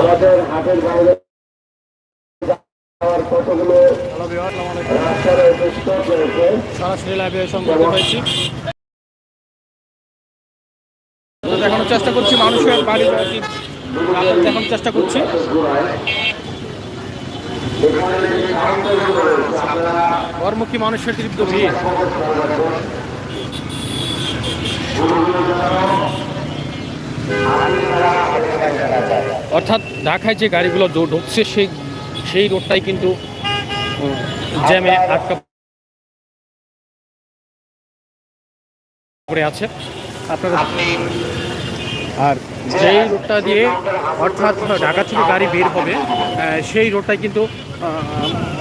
আমাদের হাটের বাইরে যাওয়ার কতগুলো হ্যালো বিহার আসসালামু আলাইকুম। রাস্তা রয়েছে। সরাসরি লাইভে সংযুক্ত হয়েছি দেখানোর চেষ্টা করছি মানুষের বাড়ি বাড়ি দেখানোর চেষ্টা করছি। ঘরমুখী মানুষের তৃপ্ত ভিড়। অর্থাৎ ঢাকায় যে গাড়িগুলো ঢুকছে সেই সেই রোডটাই কিন্তু জ্যামে আটকা পড়ে আছে। আপনারা আর যেই রোডটা দিয়ে অর্থাৎ ঢাকা থেকে গাড়ি বের হবে সেই রোডটাই কিন্তু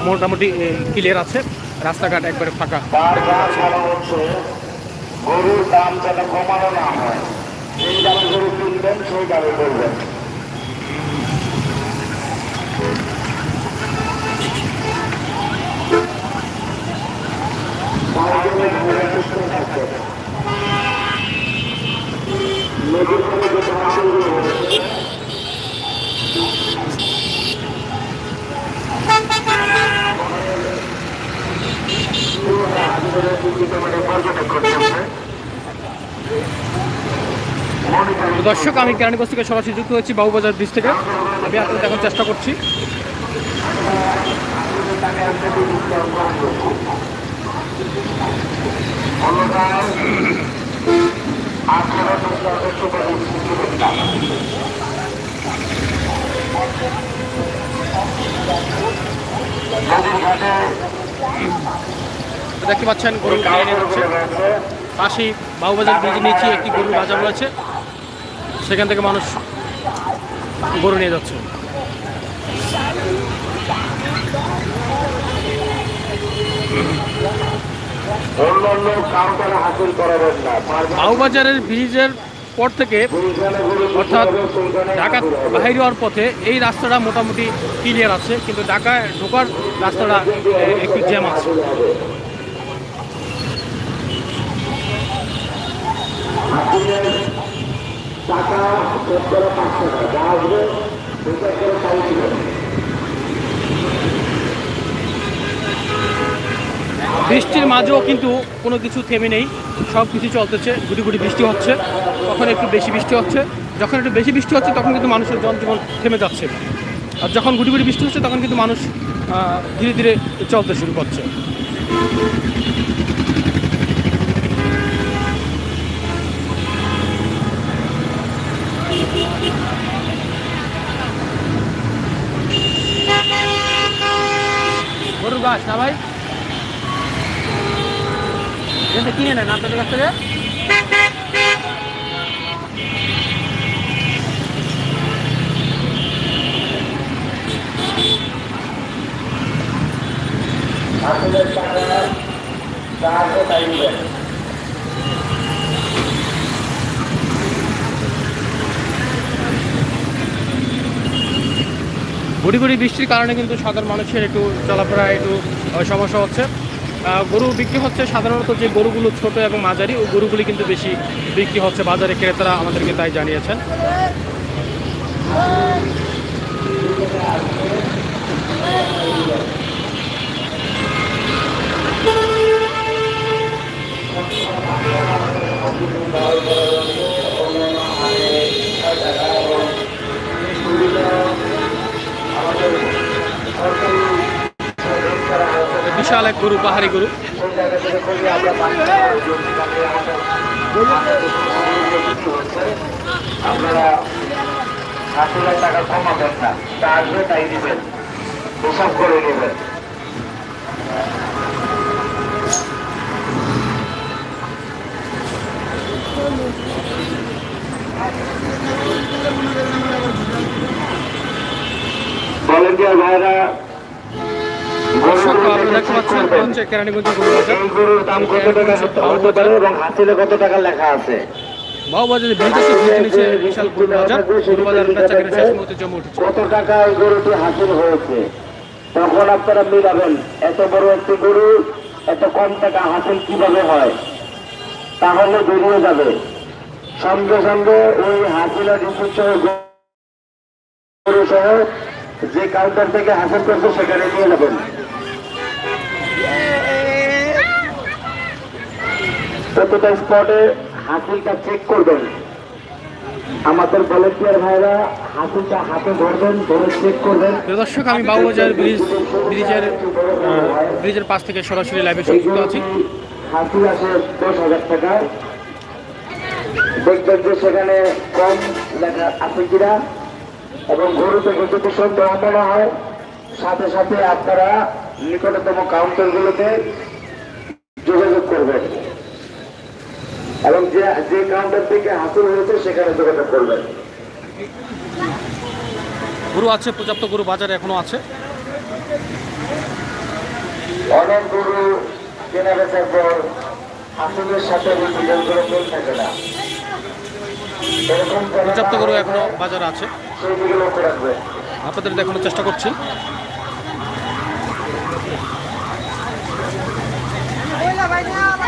মোটামুটি ক্লিয়ার আছে। রাস্তাঘাট একবারে ফাঁকা। গরুর দাম যেন কমানো না হয়। সেই দামে গরু কিনবেন সেই দামে করবেন নদীর পর্যটক করতে তো দর্শক, আমি কেরানীগঞ্জ থেকে সরাসরি যুক্ত হয়েছি বাবুবাজার ব্রিজ থেকে। আমি আপনাদের দেখার চেষ্টা করছি। দেখতে পাচ্ছেন গরু নিয়ে নিয়ে পাশেই বাবুবাজার ব্রিজের নিচে একটি গরুর বাজার রয়েছে। সেখান থেকে মানুষ গরু নিয়ে যাচ্ছে। বাবুবাজারের ব্রিজের পর থেকে অর্থাৎ ঢাকা বাহির হওয়ার পথে এই রাস্তাটা মোটামুটি ক্লিয়ার আছে কিন্তু ঢাকায় ঢোকার রাস্তাটা একটু জ্যাম আছে। টাকা শতকরা পাঁচ টাকা আসবে করে বৃষ্টির মাঝেও কিন্তু কোনো কিছু থেমে নেই, সব কিছু চলতেছে, গুটি গুটি বৃষ্টি হচ্ছে কখন একটু বেশি বৃষ্টি হচ্ছে, যখন একটু বেশি বৃষ্টি হচ্ছে তখন কিন্তু মানুষের জনজীবন থেমে যাচ্ছে। আর যখন গুটি গুটি বৃষ্টি হচ্ছে তখন কিন্তু মানুষ ধীরে ধীরে চলতে শুরু করছে। গাছ না ভাই। এটা কিনে নেন আপনাদের কাছ থেকে। আসলে টাকা যা টাইম তাই গুড়ি বৃষ্টির কারণে কিন্তু সাধারণ মানুষের একটু চলাফেরা, একটু সমস্যা হচ্ছে। গরু বিক্রি হচ্ছে সাধারণত যে গরুগুলো ছোট এবং মাঝারি, ওই গরুগুলি কিন্তু বেশি বিক্রি হচ্ছে বাজারে ক্রেতারা আমাদেরকে তাই জানিয়েছেন। বিশাল এক গরু, পাহাড়ি গরু। আপনারা টাকা কমাবেন না যা আসবে তাই দিবেন। হিসাব করে নেবেন। ভলেন্টিয়ার ভাইরা দর্শক দেখতে পাচ্ছেন হচ্ছে কেরানীগঞ্জের গরু বাজার গরুর দাম কত টাকা এবং হাসিলে কত টাকা লেখা আছে? বাবুবাজারে ব্রিজ আছে ব্রিজের নিচে বিশাল গরু বাজার গরু বাজার বেচা শেষ মুহূর্তে জমে উঠেছে। কত টাকা এই গরুটি হাসিল হয়েছে? তখন আপনারা মিলাবেন এত বড় একটি গরু এত কম টাকা হাসিল কীভাবে হয়? তাহলে বেরিয়ে যাবে। সঙ্গে সঙ্গে ওই হাসিলের রিপোর্ট গরু সহ যে কাউন্টার থেকে হাসিল করছে সেখানে নিয়ে যাবেন। প্রতিটা স্পটে হাসিলটা চেক করবেন। আমাদের ভলেন্টিয়ার ভাইরা হাসিলটা হাতে ধরবেন ধরে চেক করবেন। দর্শক আমি বাবুবাজার ব্রিজ ব্রিজের ব্রিজের পাশ থেকে সরাসরি লাইভে সংযুক্ত আছি। হাসিল আছে দশ হাজার টাকা। দেখবেন যে সেখানে কম লেখা আছে কিনা। এবং গরু থেকে যদি সন্দেহ মনে হয়। সাথে সাথে আপনারা নিকটতম কাউন্টারগুলোতে যোগাযোগ করবেন এবং যে যে কাউন্টার থেকে হাসিল হয়েছে সেখানে যোগাযোগ করবেন গরু আছে পর্যাপ্ত গরু বাজারে এখনও আছে। অনেক গরু কেনা বেচার পর হাসিলের সাথে করে মিল থাকে না। পর্যাপ্ত গরু এখনও বাজারে আছে। আপনাদের দেখানোর চেষ্টা করছি।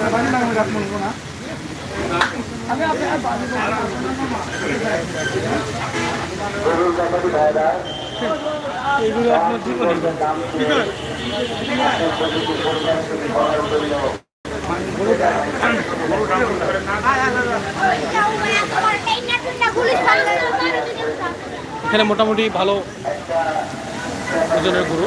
ব্যাপারী ভাইরা এখানে মোটামুটি ভালো ওজনের গরু।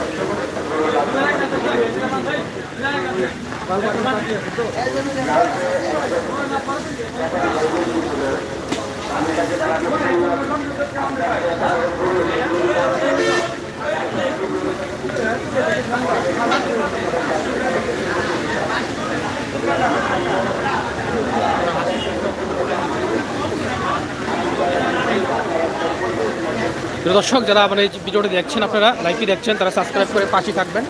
দর্শক যারা এই ভিডিওটি দেখছেন আপনারা লাইভটি দেখছেন তারা সাবস্ক্রাইব করে পাশে থাকবেন।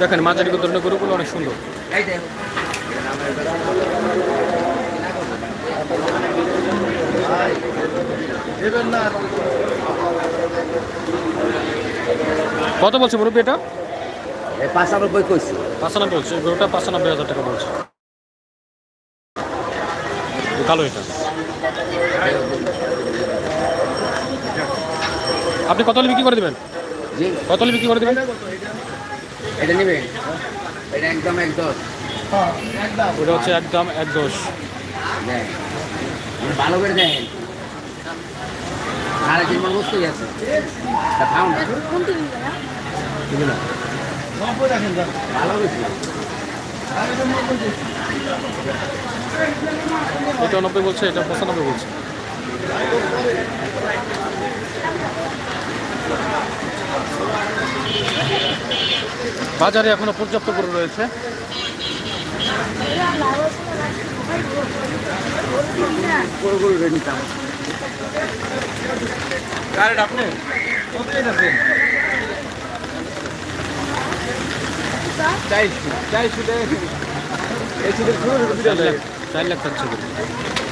দেখেন মাঝারি ধরনের গরুগুলো অনেক সুন্দর। কত বলছে মুরব্বী এটা? পাঁচানব্বই কইছি। পাঁচানব্বই বলছে গরুটা পাঁচানব্বই হাজার টাকা বলছে। কালো এটা। আপনি কত হলে বিক্রি করে দেবেন? জি। কত হলে বিক্রি করে দেবেন? এটা নেবেন। এটা একদম এক দশ। ওটা হচ্ছে একদম এক দশ। ভালো করে দেখেন তিন মন বস্তুই আছে। খাও না? ভালো এটা নব্বই বলছে এটা পঁচানব্বই বলছে। বাজারে এখনও পর্যাপ্ত গরু রয়েছে। চার লাখ চার লাখ চাচ্ছে গরু।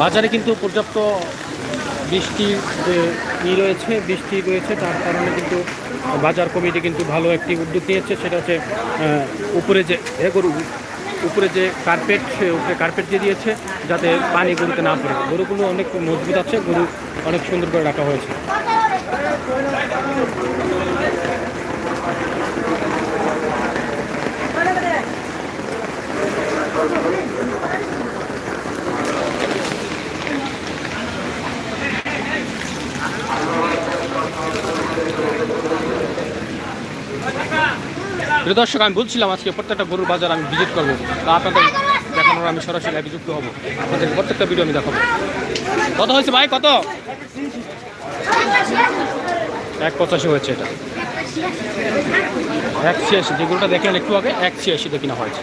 বাজারে কিন্তু পর্যাপ্ত বৃষ্টির যে ই রয়েছে, বৃষ্টি রয়েছে, তার কারণে কিন্তু বাজার কমিটি কিন্তু ভালো একটি উদ্যোগ নিয়েছে। সেটা হচ্ছে উপরে যে, এ গরু, উপরে যে কার্পেট সে উপরে কার্পেট দিয়ে দিয়েছে, যাতে পানি গরুতে না পড়ে। গরুগুলো অনেক মজবুত আছে, গরু অনেক সুন্দর করে রাখা হয়েছে। দর্শক, আমি বলছিলাম আজকে প্রত্যেকটা গরুর বাজার আমি ভিজিট করব। তা আপনাদের দেখানোর আমি সরাসরি লাইভে যুক্ত হব। আপনাদের প্রত্যেকটা ভিডিও আমি দেখাবো। কত হয়েছে ভাই? কত? এক পঁচাশি হয়েছে এটা। এক ছিয়াশি যেগুলোটা দেখলেন একটু আগে, এক ছিয়াশিতে কিনা হয়েছে।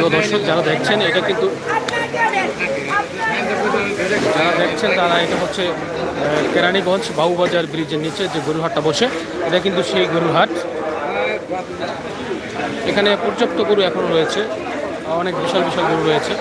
তো দর্শক যারা দেখছেন, এটা কিন্তু যারা দেখছেন তারা এটা হচ্ছে কেরানীগঞ্জ বাবুবাজার ব্রিজের নিচে যে গরুহাটটা বসে, এটা কিন্তু সেই গরুহাট। এখানে পর্যাপ্ত গরু এখনও রয়েছে, অনেক বিশাল বিশাল গরু রয়েছে।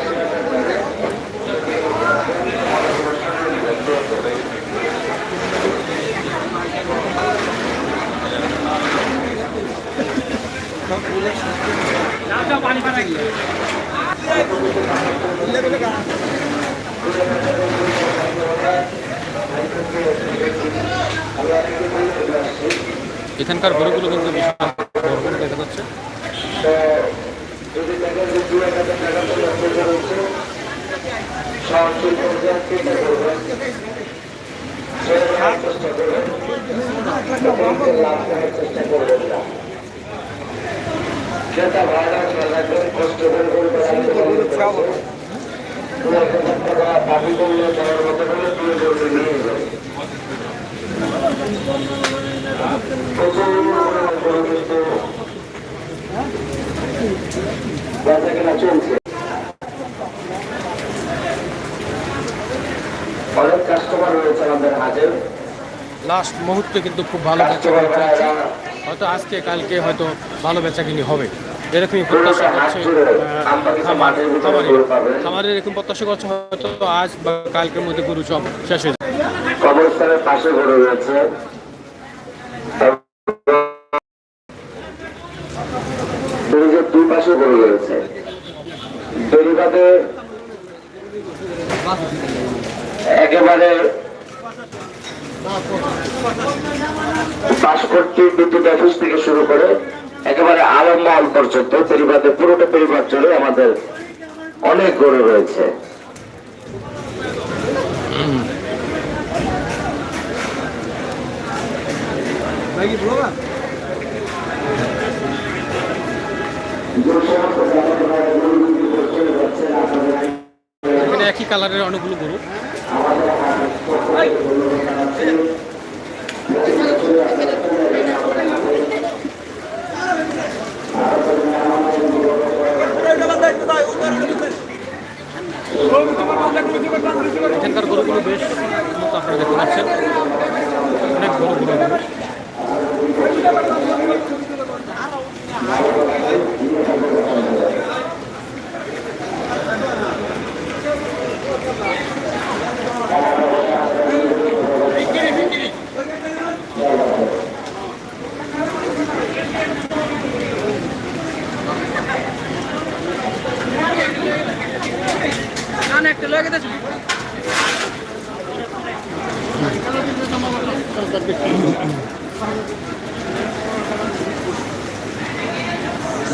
এখানকার গরুগুলো কিন্তু দেখা যাচ্ছে। চেষ্টা করবেন চলছে অনেক কাস্টমার রয়েছে আমাদের হাটে লাস্ট মুহূর্তে কিন্তু খুব ভালো চলছে হয়তো আজকে, কালকে হয়তো ভালো বেচা কিনি হবে। এরকমই প্রত্যাশা করছে খামার খামারিরা খামারের এরকম প্রত্যাশা করছে, হয়তো আজ বা কালকের মধ্যে গরু সব শেষ হয়ে যাবে। একেবারে পাঁচকোটি বিদ্যুৎ অফিস থেকে শুরু করে একেবারে আলমমহল পর্যন্ত পরিবারে পুরোটা পরিবার জুড়ে আমাদের অনেক গরু রয়েছে। এখানে একই কালারের অনেকগুলো গরু এখানকার গরুগুলো বেশ উন্নত আপনারা দেখতে পাচ্ছেন অনেক বড় বড় গরু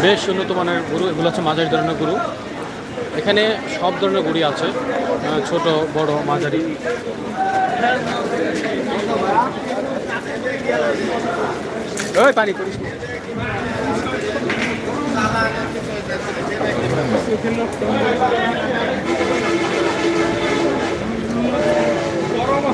বেশ উন্নত মানের গরু, এগুলো হচ্ছে মাঝারি ধরনের গরু। এখানে সব ধরনের গরু আছে ছোট, বড়, মাঝারি। পানি করিস।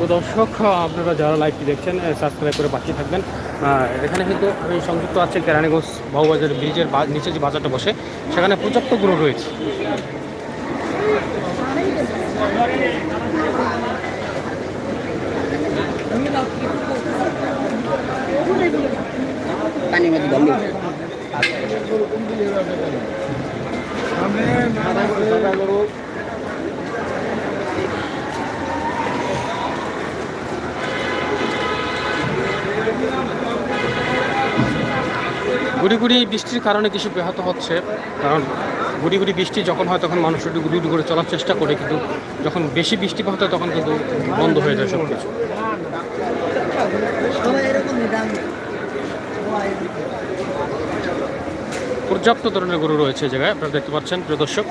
তো দর্শক, আপনারা যারা লাইভটি দেখছেন সাবস্ক্রাইব করে বাকি থাকবেন। এখানে কিন্তু আমি সংযুক্ত আছে কেরানীগঞ্জ বাবুবাজার ব্রিজের নিচে যে বাজারটা বসে, সেখানে পর্যাপ্ত গরু রয়েছে। পানি গুড়ি গুড়ি বৃষ্টির কারণে কিছু ব্যাহত হচ্ছে, কারণ গুড়ি গুড়ি বৃষ্টি যখন হয় তখন মানুষ একটু গুড়ি করে চলার চেষ্টা করে, কিন্তু যখন বেশি বৃষ্টিপাত হয় তখন কিন্তু বন্ধ হয়ে যায় সব কিছু পর্যাপ্ত ধরনের গরু রয়েছে জায়গায়, আপনারা দেখতে পাচ্ছেন, প্রিয় দর্শক।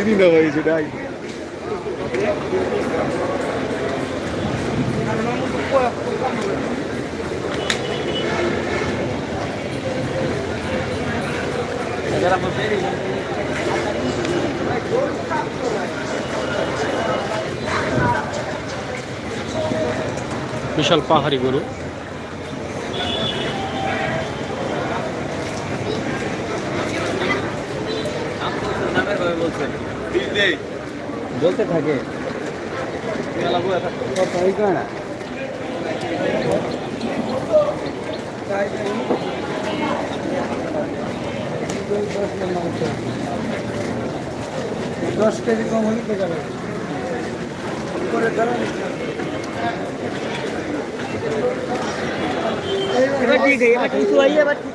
সিঁড়ি না ভাই সেটাই বিশাল পাহাড়ি গরু। বলতে থাকে। করে না দশ কেজি কম হলে তো যাবে? এবার ঠিক এবার কিছু হয়ে এবার ঠিক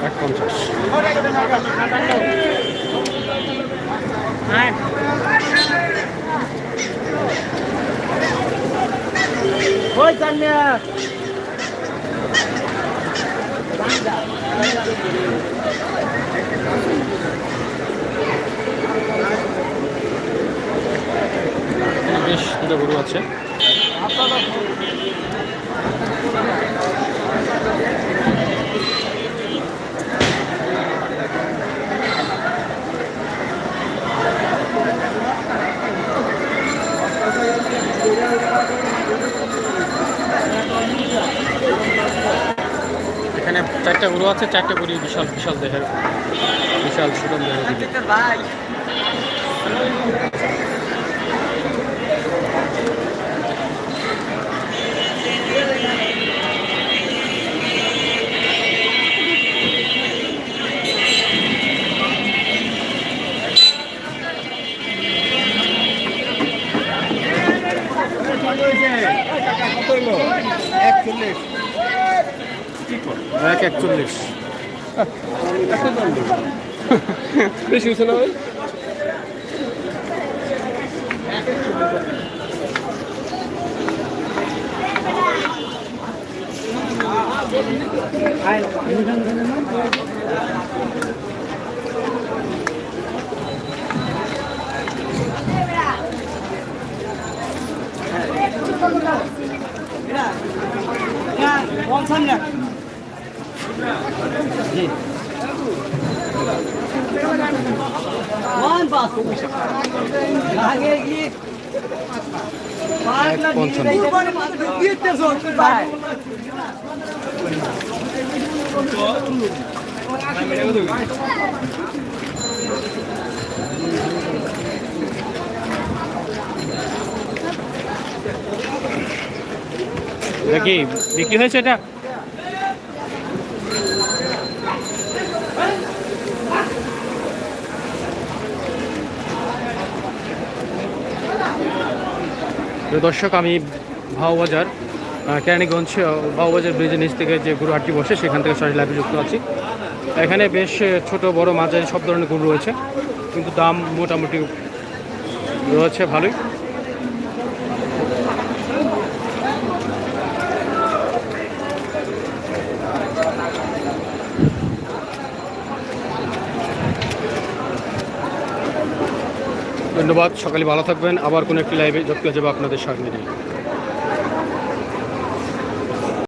এক পঞ্চাশ। ওই কান্যা বেশ দুটো গরু আছে এখানে চারটা গরু আছে চারটে গরু বিশাল বিশাল দেহের বিশাল সুন্দর ভাই। এক একচল্লিশ। বেশি হয়েছে না ভাই? এক পঞ্চান্ন এটা কি বিক্রি হয়েছে এটা? দর্শক, আমি ভাওবাজার কেরানীগঞ্জ ভাওবাজার ব্রিজের নিচ থেকে যে গরু হাটটি বসে, সেখান থেকে সরাসরি লাইভে যুক্ত আছি। এখানে বেশ ছোট, বড়, মাঝারি সব ধরনের গরু রয়েছে, কিন্তু দাম মোটামুটি রয়েছে ভালোই। ধন্যবাদ। সকালে ভালো থাকবেন। আবার কোনো একটি লাইভে যোগ যাবে আপনাদের সঙ্গে নিয়ে।